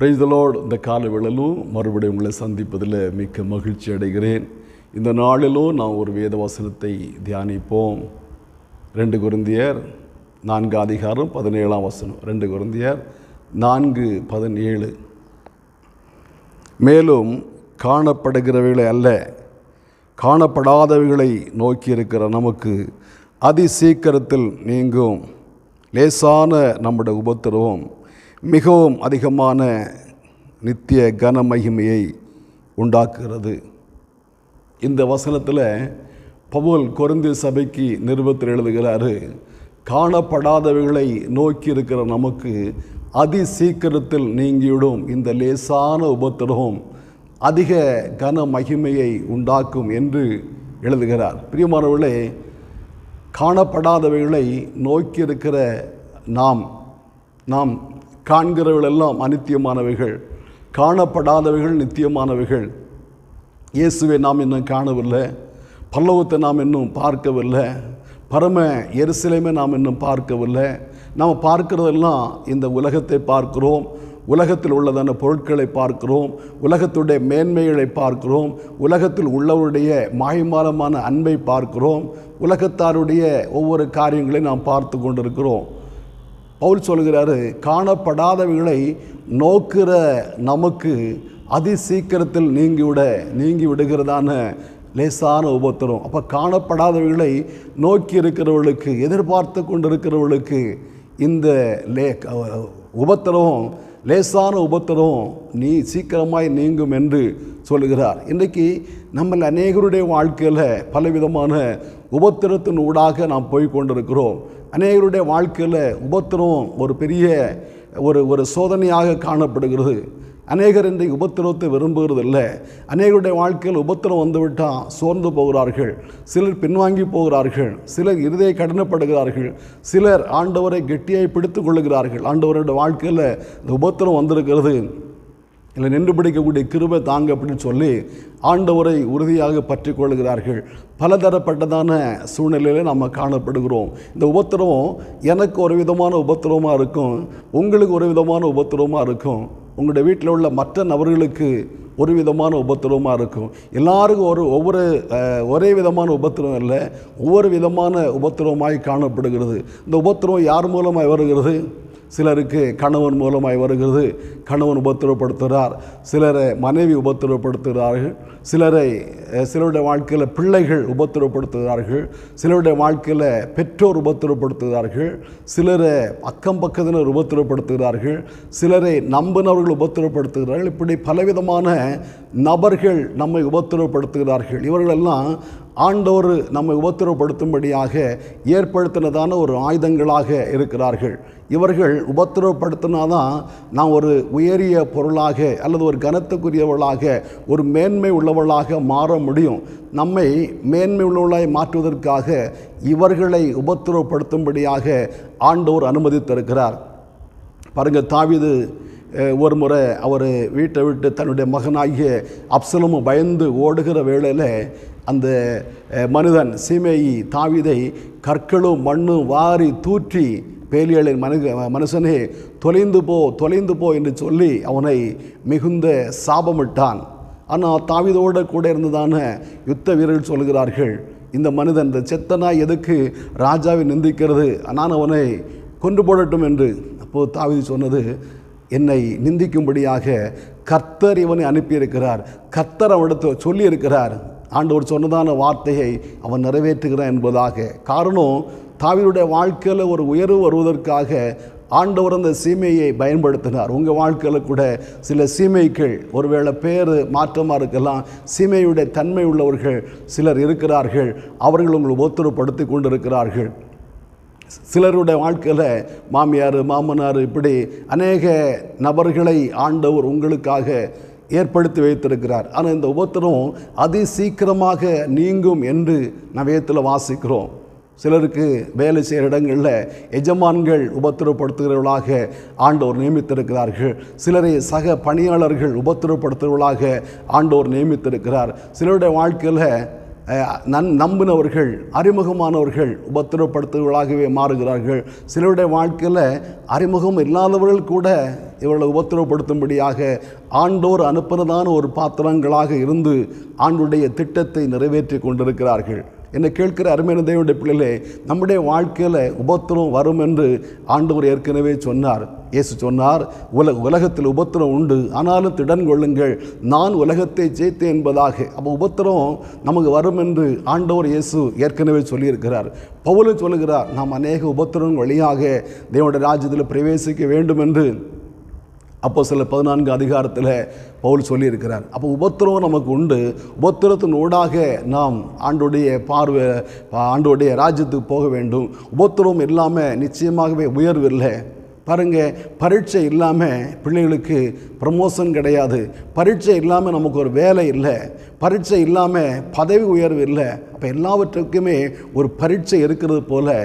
பிரைஸ்தலோடு இந்த கால வேளையிலும் மறுபடியும் உங்களை சந்திப்பதில் மிக்க மகிழ்ச்சி அடைகிறேன். இந்த நாளிலும் நாம் ஒரு வேத வசனத்தை தியானிப்போம். ரெண்டு குருந்தியர் நான்கு அதிகாரம் பதினேழாம் வசனம். ரெண்டு குருந்தியர் நான்கு பதினேழு. மேலும் காணப்படுகிறவைகளை அல்ல காணப்படாதவைகளை நோக்கி இருக்கிற நமக்கு அதி சீக்கிரத்தில் நீங்கும். லேசான நம்முடைய உபத்திரவம் மிகவும் அதிகமான நித்திய கன மகிமையை உண்டாக்குகிறது. இந்த வசனத்தில் பவுல் குறைந்த சபைக்கு நிருபத்தில் எழுதுகிறாரு காணப்படாதவைகளை நோக்கி இருக்கிற நமக்கு அதி சீக்கிரத்தில் நீங்கிவிடும். இந்த லேசான உபத்திரவம் அதிக கன மகிமையை உண்டாக்கும் என்று எழுதுகிறார். பிரியமானவர்களே காணப்படாதவைகளை நோக்கி இருக்கிற நாம் நாம் காண்கிறவர்களெல்லாம் அனித்தியமானவைகள் காணப்படாதவைகள் நித்தியமானவைகள். இயேசுவை நாம் இன்னும் காணவில்லை பல்லவத்தை நாம் இன்னும் பார்க்கவில்லை பரம எருசலேமே நாம் இன்னும் பார்க்கவில்லை. நாம் பார்க்கிறதெல்லாம் இந்த உலகத்தை பார்க்கிறோம் உலகத்தில் உள்ளதான பொருட்களை பார்க்கிறோம் உலகத்துடைய மேன்மைகளை பார்க்கிறோம் உலகத்தில் உள்ளவருடைய மாயமாலமான அன்பை பார்க்கிறோம் உலகத்தாருடைய ஒவ்வொரு காரியங்களையும் நாம் பார்த்து கொண்டிருக்கிறோம். பவுல் சொல்கிறாரு காணப்படாதவைகளை நோக்கிற நமக்கு அதி சீக்கிரத்தில் நீங்கிவிட நீங்கி விடுகிறதான லேசான உபத்திரம். அப்போ காணப்படாதவைகளை நோக்கி இருக்கிறவர்களுக்கு எதிர்பார்த்து கொண்டிருக்கிறவர்களுக்கு இந்த லே உபத்திரவம் லேசான உபத்திரம் நீ சீக்கிரமாய் நீங்கும் என்று சொல்லுகிறார். இன்றைக்கு நம்ம அநேகருடைய வாழ்க்கையில் பலவிதமான உபத்திரத்தின் ஊடாக நாம் போய் கொண்டிருக்கிறோம். அநேகருடைய வாழ்க்கையில் உபத்திரம் ஒரு பெரிய ஒரு ஒரு சோதனையாக காணப்படுகிறது. அநேகர் இன்றைக்கு உபத்திரவத்தை விரும்புகிறதில்ல. அநேகருடைய வாழ்க்கையில் உபத்திரம் வந்துவிட்டால் சோர்ந்து போகிறார்கள். சிலர் பின்வாங்கி போகிறார்கள். சிலர் இருதய கடனப்படுகிறார்கள். சிலர் ஆண்டவரை கெட்டியாய் பிடித்து கொள்ளுகிறார்கள். ஆண்டவருடைய வாழ்க்கையில் இந்த உபத்திரம் வந்திருக்கிறது. இல்லை நின்று பிடிக்கக்கூடிய கிருபை தாங்க அப்படின்னு சொல்லி ஆண்டவரை உறுதியாக பற்றி கொள்கிறார்கள் பலதரப்பட்டதான சூழ்நிலையில் நம்ம காணப்படுகிறோம். இந்த உபத்திரவம் எனக்கு ஒரு விதமான உபத்திரவமாக இருக்கும். உங்களுக்கு ஒரு விதமான உபத்திரவமாக இருக்கும். உங்களுடைய வீட்டில் உள்ள மற்ற நபர்களுக்கு ஒரு விதமான உபத்திரவமாக இருக்கும். எல்லாருக்கும் ஒரு ஒவ்வொரு ஒரே விதமான உபத்திரவம் இல்லை. ஒவ்வொரு விதமான உபத்திரவமாய் காணப்படுகிறது. இந்த உபத்திரவம் யார் மூலமாக வருகிறது? சிலருக்கு கணவன் மூலமாய் வருகிறது கணவன் உபத்திரப்படுத்துகிறார் சிலரை மனைவி உபத்திரப்படுத்துகிறார்கள் சிலரை சிலருடைய வாழ்க்கையில் பிள்ளைகள் உபத்திரப்படுத்துகிறார்கள் சிலருடைய வாழ்க்கையில் பெற்றோர் உபத்திரப்படுத்துகிறார்கள் சிலரை அக்கம் பக்கத்தினர் உபத்திரப்படுத்துகிறார்கள் சிலரை நம்பினவர்கள் உபத்திரப்படுத்துகிறார்கள் இப்படி பலவிதமான நபர்கள் நம்மை உபத்திரப்படுத்துகிறார்கள். இவர்களெல்லாம் ஆண்டவர் நம்மை உபத்திரவப்படுத்தும்படியாக ஏற்படுத்தினதான ஒரு ஆயுதங்களாக இருக்கிறார்கள். இவர்கள் உபத்திரவப்படுத்தினாதான் நாம் ஒரு உயரிய பொருளாக அல்லது ஒரு கனத்துக்குரியவளாக ஒரு மேன்மை உள்ளவளாக மாற முடியும். நம்மை மேன்மை உள்ளவளாய் மாற்றுவதற்காக இவர்களை உபத்திரவப்படுத்தும்படியாக ஆண்டவர் அனுமதித்திருக்கிறார். பாருங்கள் தாவிது ஒரு முறை அவர் வீட்டை விட்டு தன்னுடைய மகனாகிய அப்சலமும் பயந்து ஓடுகிற வேளையில் அந்த மனிதன் சீமையை தாவிதை கற்களும் மண்ணும் வாரி தூற்றி பேலியலின் மனு மனுஷனே தொலைந்து போ தொலைந்து போ என்று சொல்லி அவனை மிகுந்த சாபமிட்டான். ஆனால் தாவிதோடு கூட இருந்ததான யுத்த வீரர்கள் சொல்கிறார்கள் இந்த மனிதன் இந்த செத்தனாய் எதுக்கு ராஜாவை நிந்திக்கிறது? நான் அவனை கொண்டு போடட்டும் என்று. அப்போது தாவிதி சொன்னது என்னை நிந்திக்கும்படியாக கர்த்தர் இவனை அனுப்பியிருக்கிறார். கர்த்தர் அவனிடத்தில் சொல்லியிருக்கிறார். ஆண்டவர் சொன்னதான வார்த்தையை அவன் நிறைவேற்றுகிறான் என்பதாக. காரணம் தாவியுடைய வாழ்க்கையில் ஒரு உயர்வு வருவதற்காக ஆண்டவர் அந்த சீமையை பயன்படுத்தினார். உங்கள் வாழ்க்கையில் கூட சில சீமைகள் ஒருவேளை பேர் மாற்றமாக இருக்கலாம் சீமையுடைய தன்மை உள்ளவர்கள் சிலர் இருக்கிறார்கள் அவர்கள் உங்களை ஒத்துழைப்படுத்தி கொண்டிருக்கிறார்கள். சிலருடைய வாழ்க்கையில் மாமியார் மாமனார் இப்படி அநேக நபர்களை ஆண்டவர் உங்களுக்காக ஏற்படுத்தி வைத்திருக்கிறார். ஆனால் இந்த உபத்திரம் அதி சீக்கிரமாக நீங்கும் என்று நவயத்தில் வாசிக்கிறோம். சிலருக்கு வேலை செய்கிற இடங்களில் எஜமான்கள் உபத்திரப்படுத்துகிறவர்களாக ஆண்டோர் நியமித்திருக்கிறார்கள். சிலரை சக பணியாளர்கள் உபத்திரப்படுத்துகிறவர்களாக ஆண்டோர் நியமித்திருக்கிறார். சிலருடைய வாழ்க்கையில் நன் நம்பினவர்கள் அறிமுகமானவர்கள் உபத்திரப்படுத்துவர்களாகவே மாறுகிறார்கள். சிலருடைய வாழ்க்கையில் அறிமுகம் இல்லாதவர்கள் கூட இவர்களை உபத்திரப்படுத்தும்படியாக ஆண்டோர் அனுப்புனதான ஒரு பாத்திரங்களாக இருந்து ஆண்டுடைய திட்டத்தை நிறைவேற்றி கொண்டிருக்கிறார்கள். என்னை கேட்கிற அருமையான தேவனுடைய பிள்ளைகளே நம்முடைய வாழ்க்கையில் உபத்திரம் வரும் என்று ஆண்டவர் ஏற்கனவே சொன்னார். இயேசு சொன்னார் உல உலகத்தில் உபத்திரம் உண்டு ஆனாலும் திடன் கொள்ளுங்கள். நான் உலகத்தை ஜெயித்தேன் என்பதாக. அப்போ உபத்திரம் நமக்கு வரும் என்று ஆண்டவர் இயேசு ஏற்கனவே சொல்லியிருக்கிறார். பவுலும் சொல்லுகிறார் நாம் அநேக உபத்திரம் வழியாக தேவனுடைய ராஜ்யத்தில் பிரவேசிக்க வேண்டும் என்று. அப்போ சில பதினான்கு அதிகாரத்தில் பவுல் சொல்லியிருக்கிறார். அப்போ உபத்திரவம் நமக்கு உண்டு. உபத்திரத்தின் ஊடாக நாம் ஆண்டுடைய பார்வை ஆண்டுடைய ராஜ்யத்துக்கு போக வேண்டும். உபத்திரவம் இல்லாமல் நிச்சயமாகவே உயர்வு இல்லை. பாருங்கள் பரீட்சை இல்லாமல் பிள்ளைகளுக்கு ப்ரமோஷன் கிடையாது. பரீட்சை இல்லாமல் நமக்கு ஒரு வேலை இல்லை. பரீட்சை இல்லாமல் பதவி உயர்வு இல்லை. அப்போ எல்லாவற்றுக்குமே ஒரு பரீட்சை இருக்கிறது போல்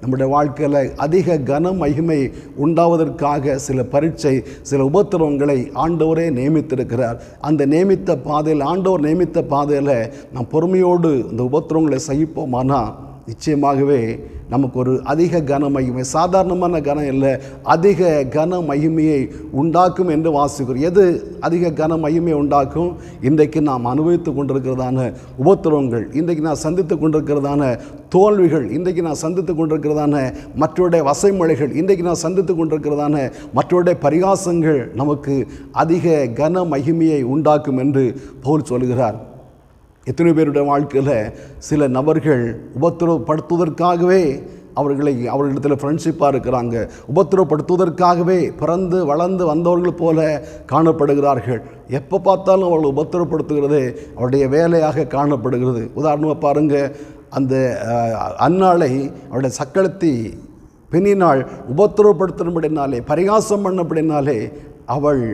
நம்முடைய வாழ்க்கையில் அதிக கன மகிமை உண்டாவதற்காக சில பரீட்சை சில உபத்திரவங்களை ஆண்டவரே நியமித்திருக்கிறார். அந்த நியமித்த பாதையில் ஆண்டவர் நியமித்த பாதையில் நாம் பொறுமையோடு இந்த உபத்திரவங்களை சகிப்போமானால் நிச்சயமாகவே நமக்கு ஒரு அதிக கன மகிமை சாதாரணமான கனம் இல்லை அதிக கன மகிமையை உண்டாக்கும் என்று வாசிக்கிறோம். எது அதிக கன மகிமையை உண்டாக்கும்? இன்றைக்கு நாம் அனுபவித்து கொண்டிருக்கிறதான உபத்திரவங்கள் இன்றைக்கு நான் சந்தித்து கொண்டிருக்கிறதான தோல்விகள் இன்றைக்கு நான் சந்தித்து கொண்டிருக்கிறதான மற்றவருடைய வசைமொழிகள் இன்றைக்கு நான் சந்தித்து கொண்டிருக்கிறதான மற்றவருடைய பரிகாசங்கள் நமக்கு அதிக கன மகிமையை உண்டாக்கும் என்று பவுல் சொல்கிறார். எத்தனை பேருடைய வாழ்க்கையில் சில நபர்கள் உபத்திரவப்படுத்துவதற்காகவே அவர்களை அவர்களிடத்தில் ஃப்ரெண்ட்ஷிப்பாக இருக்கிறாங்க. உபத்திரப்படுத்துவதற்காகவே பிறந்து வளர்ந்து வந்தவர்கள் போல காணப்படுகிறார்கள். எப்போ பார்த்தாலும் அவளை உபத்திரப்படுத்துகிறது அவருடைய வேலையாக காணப்படுகிறது. உதாரணமாக பாருங்கள் அந்த அந்நாளை அவருடைய சக்களத்தி பெண்ணினால் உபத்திரப்படுத்தினபடினாலே பரிகாசம் பண்ணபடினாலே அவள்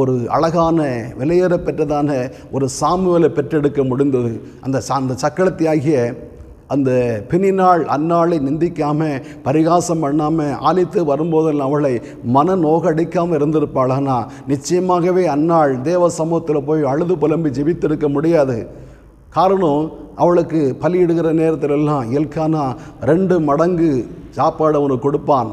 ஒரு அழகான விலையேற பெற்றதான ஒரு சாமுவேலை பெற்றெடுக்க முடிந்தது. அந்த சா அந்த ஆகிய அந்த பிணினாள் அன்னாளை நிந்திக்காமல் பரிகாசம் பண்ணாமல் ஆலித்து வரும்போதெல்லாம் அவளை மன நோகடிக்காமல் இருந்திருப்பாளானா நிச்சயமாகவே அன்னாள் தேவ சமூகத்தில் போய் அழுது புலம்பி ஜெபித்திருக்க முடியாது. காரணம் அவளுக்கு பலியிடுகிற நேரத்திலெல்லாம் எல்கானா ரெண்டு மடங்கு சாப்பாடு அவனுக்கு கொடுப்பான்.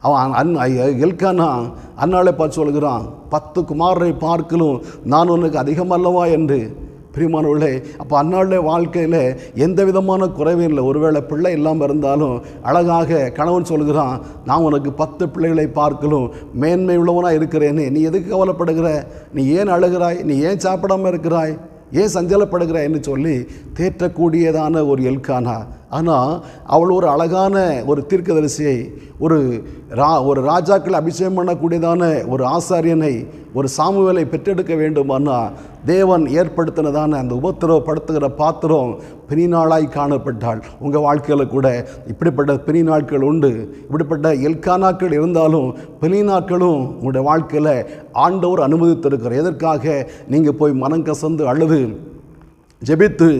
அவன் அன் எல்கானா அன்னாலே பார்த்து சொல்கிறான் பத்து குமாரரை பார்க்கலும் நான் உனக்கு அதிகமல்லவா? என்று. பிரியமானவர்களே அப்போ அன்னாளுடைய வாழ்க்கையில் எந்த விதமான குறைவும் இல்லை. ஒருவேளை பிள்ளை இல்லாமல் இருந்தாலும் அழகாக கணவன் சொல்கிறான் நான் உனக்கு பத்து பிள்ளைகளை பார்க்கலும் மேன்மை உள்ளவனாக இருக்கிறேனே. நீ எதுக்கு கவலைப்படுகிற? நீ ஏன் அழுகிறாய்? நீ ஏன் சாப்பிடாமல் இருக்கிறாய்? ஏன் சஞ்சலப்படுகிறாய்? என்று சொல்லி தேற்றக்கூடியதான ஒரு எல்கானா ஆனால் அவள் ஒரு அழகான ஒரு தீர்க்கதரிசியை ஒரு ரா ஒரு ராஜாக்கள் அபிஷேகம் பண்ணக்கூடியதான ஒரு ஆசாரியனை ஒரு சாமுவேலை பெற்றெடுக்க வேண்டுமானா தேவன் ஏற்படுத்தினதான அந்த உபத்திரவப்படுத்துகிற பாத்திரம் பிணிநாளாய் காணப்பட்டாள். உங்கள் வாழ்க்கையில் கூட இப்படிப்பட்ட பிணிநாட்கள் உண்டு. இப்படிப்பட்ட எல்கானாக்கள் இருந்தாலும் பிணிநாட்களும் உங்களுடைய வாழ்க்கையில் ஆண்டவர் அனுமதித்திருக்கிறார். எதற்காக? நீங்கள் போய் மனம் கசந்து அழுது ஜெபித்து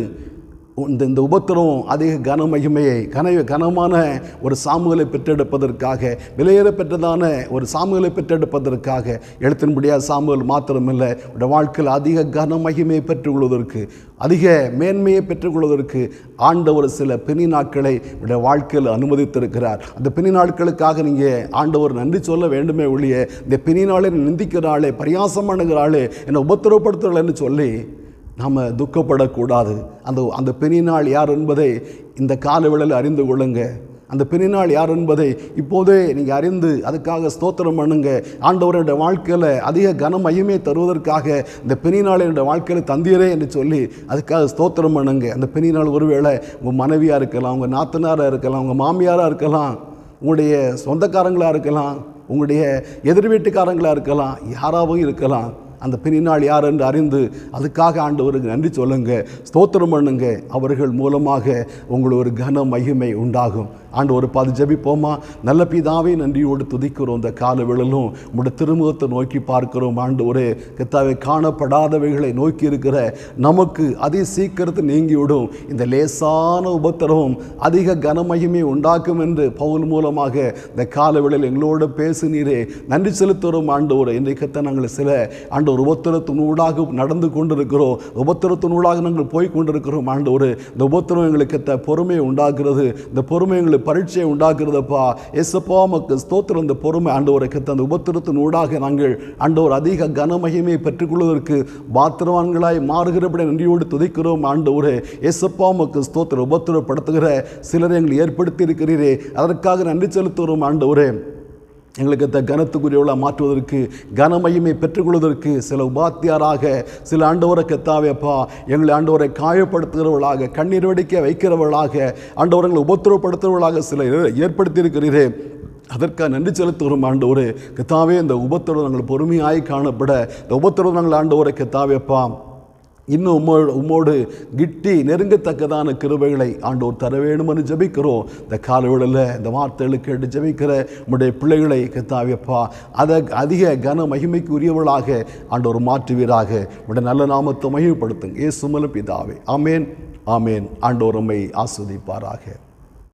இந்த இந்த உபத்திரம் அதிக கன மகிமையை கன கனமான ஒரு சாமுகளை பெற்றெடுப்பதற்காக விலையேற பெற்றதான ஒரு சாமுகளை பெற்றெடுப்பதற்காக எழுத்தின்படியாக சாமுகள் மாத்திரமில்லை உடைய வாழ்க்கையில் அதிக கன மகிமையை பெற்றுக்கொள்வதற்கு அதிக மேன்மையை பெற்றுக்கொள்வதற்கு ஆண்டவர் சில பிணி நாட்களை உடைய வாழ்க்கையில் அனுமதித்திருக்கிறார். அந்த பிணி நாட்களுக்காக நீங்கள் ஆண்டவர் நன்றி சொல்ல வேண்டுமே ஒழிய இந்த பிணி நாளை நிந்திக்கிறாளே பரியாசமானுகிறாளே என்னை உபத்திரவப்படுத்துகிறாள்னு சொல்லி நாம் துக்கப்படக்கூடாது. அந்த அந்த பெரியநாள் யார் என்பதை இந்த காலவிழல் அறிந்து கொள்ளுங்க. அந்த பெரியநாள் யார் என்பதை இப்போதே நீங்கள் அறிந்து அதுக்காக ஸ்தோத்திரம் பண்ணுங்க. ஆண்டவருடைய வாழ்க்கையில் அதிக கன மையமே தருவதற்காக இந்த பெரியநாள் என்னுடைய வாழ்க்கையில் தந்தீரே என்று சொல்லி அதுக்காக ஸ்தோத்திரம் பண்ணுங்க. அந்த பெரியநாள் ஒருவேளை உங்கள் மனைவியாக இருக்கலாம் உங்கள் நாத்தனாராக இருக்கலாம் உங்கள் மாமியாராக இருக்கலாம் உங்களுடைய சொந்தக்காரங்களாக இருக்கலாம் உங்களுடைய எதிர் வீட்டுக்காரங்களாக இருக்கலாம் யாராகவும் இருக்கலாம். அந்த பிணிநாள் யார் என்று அறிந்து அதுக்காக ஆண்டவருக்கு நன்றி சொல்லுங்க ஸ்தோத்திரம் பண்ணுங்க. அவர்கள் மூலமாக உங்களுக்கு ஒரு கன மகிமை உண்டாகும். ஆண்டு ஒரு பாதி ஜபிப்போமா? நல்ல பிதாவே நன்றியோடு துதிக்கிறோம். இந்த கால விழலும் உங்களுடைய திருமுகத்தை நோக்கி பார்க்கிறோம். ஆண்டு ஒரு கத்தாவை காணப்படாதவைகளை நோக்கி இருக்கிற நமக்கு அதி சீக்கிரத்தை நீங்கிவிடும். இந்த லேசான உபத்திரவம் அதிக கனமயமே உண்டாக்கும் என்று பவுல் மூலமாக இந்த கால விழல் எங்களோடு பேசினீரே. நன்றி செலுத்துகிறோம் ஆண்டு ஒரு இன்றைக்கத்தை நாங்கள் சில ஆண்டு ஒரு உபத்திரத்தினூடாக நடந்து கொண்டிருக்கிறோம். உபத்திரத்தினூடாக நாங்கள் போய் கொண்டிருக்கிறோம் ஆண்டு ஒரு இந்த உபத்திரம் எங்களுக்கு பொறுமையை உண்டாக்குறது இந்த பொறுமை எங்களுக்கு பரீட்சையை உண்டாக்குறதப்பா. எசப்பா மக்கள் ஸ்தோத்திரம் இந்த பொறுமை ஆண்டவரை கத்த அந்த உபத்திரத்தின் ஊடாக நாங்கள் ஆண்டவர் அதிக கனமகிமையை பெற்றுக்கொள்வதற்கு பாத்திரவான்களாய் மாறுகிறபடி நன்றியோடு துதிக்கிறோம் ஆண்டவரே. எசப்பா மக்கு ஸ்தோத்திரம் உபத்திரப்படுத்துகிற சிலரை எங்களை ஏற்படுத்தி இருக்கிறீரே. அதற்காக நன்றி செலுத்துகிறோம் ஆண்டவரே. எங்களுக்கு இந்த கனத்துக்குரியவளை மாற்றுவதற்கு கனமையுமே பெற்றுக்கொள்வதற்கு சில உபாத்தியாராக சில ஆண்டவரை கத்தாவேப்பா எங்களை ஆண்டவரை காயப்படுத்துகிறவர்களாக கண்ணீர் வடிக்க வைக்கிறவர்களாக ஆண்டவரங்களை உபத்திரவப்படுத்துகிறவர்களாக சில ஏற்படுத்தியிருக்கிறீரே. அதற்காக நன்றி செலுத்துகிறோம் ஆண்டவரே. கத்தாவே இந்த உபத்திரம் நாங்கள் பொறுமையாய் காணப்பட இந்த உபத்திரம் நாங்கள் ஆண்டவரை கத்தாவேப்பா இன்னும் உம்மோடு உம்மோடு கிட்டி நெருங்கத்தக்கதான கிருபைகளை ஆண்டோர் தர வேணும்னு ஜெபிக்கிறோம். இந்த காலவெளியில் இந்த வார்த்தைகளுக்கு கேட்டு ஜபிக்கிற உம்முடைய பிள்ளைகளை கத்தாவியப்பா அதை அதிக கன மகிமைக்கு உரியவளாக ஆண்டோர் மாற்றுவீராக. உடைய நல்ல நாமத்தை மகிமைப்படுத்துங்க. ஏசுமல பிதாவே. ஆமேன் ஆமேன். ஆண்டோர் உம்மை ஆஸ்வதிப்பாராக.